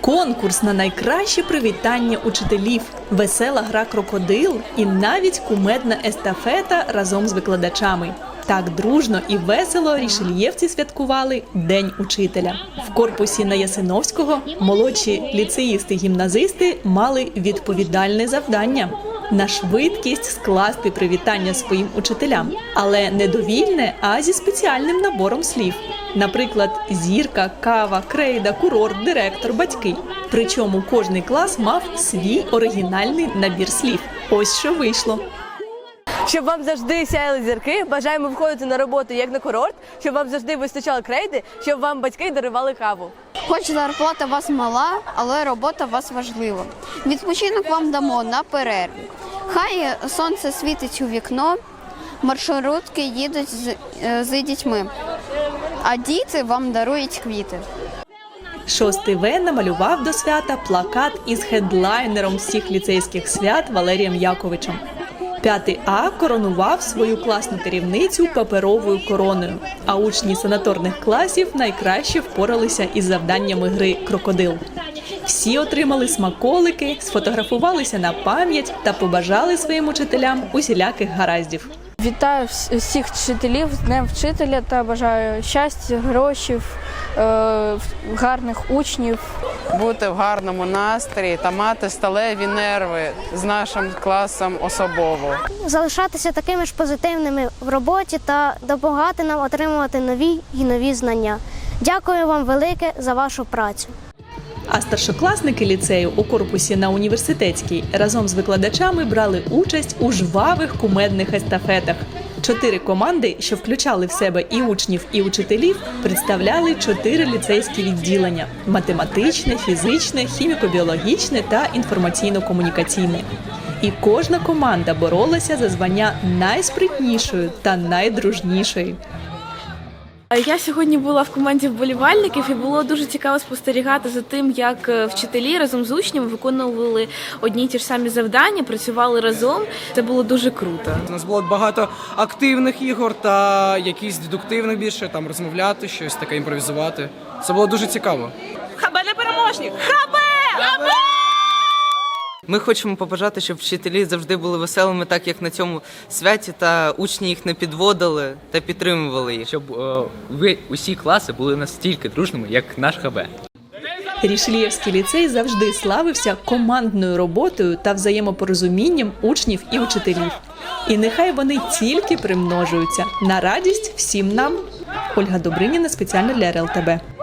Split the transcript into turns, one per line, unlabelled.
конкурс на найкраще привітання учителів, весела гра крокодил і навіть кумедна естафета разом з викладачами. Так дружно і весело рішельєвці святкували День учителя. В корпусі на Ясиновського молодші ліцеїсти-гімназисти мали відповідальне завдання на швидкість скласти привітання своїм учителям, але не довільне, а зі спеціальним набором слів. Наприклад, зірка, кава, крейда, курорт, директор, батьки. Причому кожний клас мав свій оригінальний набір слів. Ось що вийшло.
Щоб вам завжди сяяли зірки, бажаємо виходити на роботу як на курорт, щоб вам завжди вистачало крейди, щоб вам батьки дарували каву.
Хоч зарплата у вас мала, але робота у вас важлива. Відпочинок вам дамо на перерві. Хай сонце світить у вікно, маршрутки їдуть з, е, з дітьми, а діти вам дарують квіти.
Шостий В намалював до свята плакат із хедлайнером всіх ліцейських свят Валерієм Яковичем. П'ятий А коронував свою класну керівницю паперовою короною. А учні санаторних класів найкраще впоралися із завданнями гри Крокодил. Всі отримали смаколики, сфотографувалися на пам'ять та побажали своїм учителям усіляких гараздів.
Вітаю всіх вчителів з Днем вчителя та бажаю щастя, грошей, е, гарних учнів.
бути в гарному настрої та мати сталеві нерви з нашим класом особово.
залишатися такими ж позитивними в роботі та допомагати нам отримувати нові і нові знання. Дякую вам велике за вашу працю.
А старшокласники ліцею у корпусі на університетській разом з викладачами брали участь у жвавих кумедних естафетах. Чотири команди, що включали в себе і учнів, і учителів, представляли чотири ліцейські відділення: математичне, фізичне, хіміко-біологічне та інформаційно-комунікаційне. І кожна команда боролася за звання найспритнішою та найдружнішою.
Я сьогодні була в команді вболівальників і було дуже цікаво спостерігати за тим, як е, вчителі разом з учнями виконували одні й ті ж самі завдання, працювали разом. Це було дуже круто.
У нас було багато активних ігор та якісь дедуктивних більше, там розмовляти, щось таке імпровізувати. Це було дуже цікаво.
Хабе не переможні! Хабе! Хабе!
Ми хочемо побажати, щоб вчителі завжди були веселими, так як на цьому святі, та учні їх не підводили та підтримували їх.
щоб е, ви усі класи були настільки дружними, як наш ХБ.
Рішелієвський ліцей завжди славився командною роботою та взаємопорозумінням учнів і учителів. І нехай вони тільки примножуються на радість всім нам. Ольга Добриніна спеціально для РЛТБ.